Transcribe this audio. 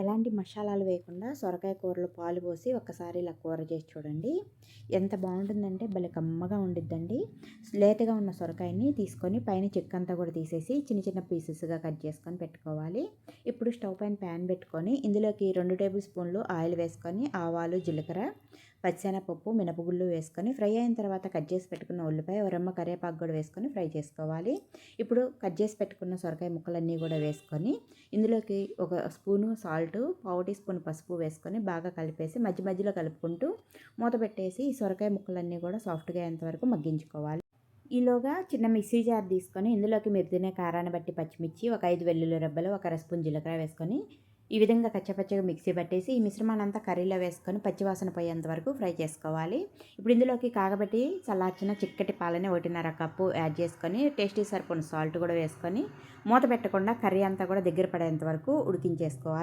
ఎలాంటి మసాలాలు వేయకుండా సొరకాయ కూరలో పాలు పోసి ఒక్కసారి ఇలా కూర చేసి చూడండి. ఎంత బాగుంటుందంటే భలే కమ్మగా ఉండిద్దండి. లేతగా ఉన్న సొరకాయని తీసుకొని పైన చెక్కంతా కూడా తీసేసి చిన్న చిన్న పీసెస్గా కట్ చేసుకొని పెట్టుకోవాలి. ఇప్పుడు స్టవ్ పైన ప్యాన్ పెట్టుకొని ఇందులోకి రెండు టేబుల్ స్పూన్లు ఆయిల్ వేసుకొని ఆవాలు జీలకర్ర పచ్చిశనగపప్పు మినపగుళ్ళు వేసుకొని ఫ్రై అయిన తర్వాత కట్ చేసి పెట్టుకున్న ఉల్లిపాయ ఒరమ్మ కరివేపాకు కూడా వేసుకొని ఫ్రై చేసుకోవాలి. ఇప్పుడు కట్ చేసి పెట్టుకున్న సొరకాయ ముక్కలన్నీ కూడా వేసుకొని ఇందులోకి ఒక స్పూను సాల్ట్ పావు టీ స్పూన్ పసుపు వేసుకొని బాగా కలిపేసి మధ్య మధ్యలో కలుపుకుంటూ మూత పెట్టేసి ఈ సొరకాయ ముక్కలన్నీ కూడా సాఫ్ట్గా అయ్యేంతవరకు మగ్గించుకోవాలి. ఈలోగా చిన్న మిక్సీ జార్ తీసుకొని ఇందులోకి మీరు తినే కారాన్ని బట్టి పచ్చిమిర్చి ఒక ఐదు వెల్లుల్లి రెబ్బలు ఒక అర స్పూన్ జీలకర్ర వేసుకొని ఈ విధంగా కచ్చపచ్చగా మిక్సీ పట్టేసి ఈ మిశ్రమాన్ని అంతా కర్రీలో వేసుకొని పచ్చివాసన పోయేంత వరకు ఫ్రై చేసుకోవాలి. ఇప్పుడు ఇందులోకి కాగబెట్టి చల్లార్చిన చిక్కటి పాలని ఒకటిన్నర కప్పు యాడ్ చేసుకొని టేస్టీ సరిపోయిన సాల్ట్ కూడా వేసుకొని మూత పెట్టకుండా కర్రీ అంతా కూడా దగ్గర పడేంత వరకు ఉడికించేసుకోవాలి.